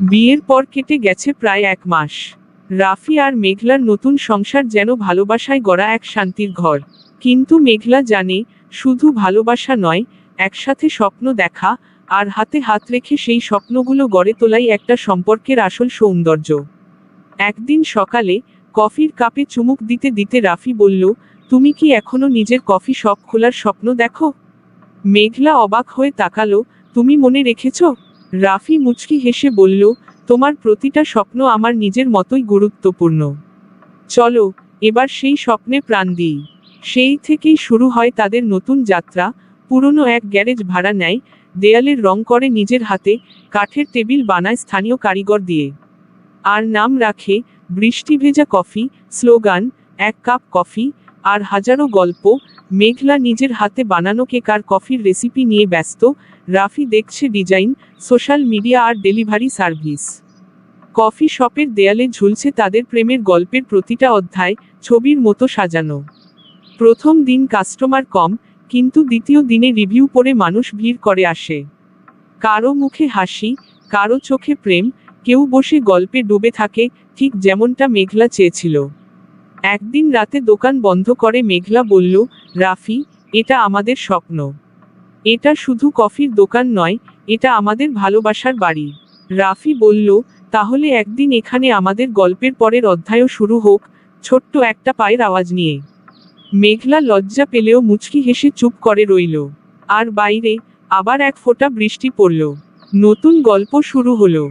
বিয়ের পর কেটে গেছে প্রায় এক মাস। রাফি আর মেঘলার নতুন সংসার যেন ভালোবাসায় গড়া এক শান্তির ঘর। কিন্তু মেঘলা জানে, শুধু ভালোবাসা নয়, একসাথে স্বপ্ন দেখা আর হাতে হাত রেখে সেই স্বপ্নগুলো গড়ে তোলাই একটা সম্পর্কের আসল সৌন্দর্য। একদিন সকালে কফির কাপে চুমুক দিতে দিতে রাফি বলল, তুমি কি এখনও নিজের কফি শপ খোলার স্বপ্ন দেখো? মেঘলা অবাক হয়ে তাকালো, তুমি মনে রেখেছ? রাফি মুচকি হেসে বলল, তোমার প্রতিটা স্বপ্ন আমার নিজের মতোই গুরুত্বপূর্ণ। চলো, এবার সেই স্বপ্নে প্রাণ দিই। সেই থেকেই শুরু হয় তাদের নতুন যাত্রা। পুরনো এক গ্যারেজ ভাড়া নেয়, দেয়ালের রং করে নিজের হাতে, কাঠের টেবিল বানায় স্থানীয় কারিগর দিয়ে। আর নাম রাখে, বৃষ্টি ভেজা কফি স্লোগান, এক কাপ কফি আর হাজারো গল্প মেঘলা নিজের হাতে বানানো কেক আর কফির রেসিপি নিয়ে ব্যস্ত। রাফি দেখছে ডিজাইন সোশ্যাল মিডিয়া আর ডেলিভারি সার্ভিস কফি শপের দেয়ালে ঝুলছে তাদের প্রেমের গল্পের প্রতিটা অধ্যায়, ছবির মতো সাজানো। প্রথম দিন কাস্টমার কম, কিন্তু দ্বিতীয় দিনে রিভিউ পড়ে মানুষ ভিড় করে আসে। কারও মুখে হাসি, কারও চোখে প্রেম, কেউ বসে গল্পে ডুবে থাকে, ঠিক যেমনটা মেঘলা চেয়েছিল। একদিন রাতে দোকান বন্ধ করে মেঘলা বলল, রাফি, এটা আমাদের স্বপ্ন। এটা শুধু কফির দোকান নয়, এটা আমাদের ভালোবাসার বাড়ি। রাফি বলল, তাহলে একদিন এখানে আমাদের গল্পের পরের অধ্যায়ও শুরু হোক, ছোট্ট একটা পায়ের আওয়াজ নিয়ে। মেঘলা লজ্জা পেলেও মুচকি হেসে চুপ করে রইল। আর বাইরে আবার এক ফোঁটা বৃষ্টি পড়ল। নতুন গল্প শুরু হলো।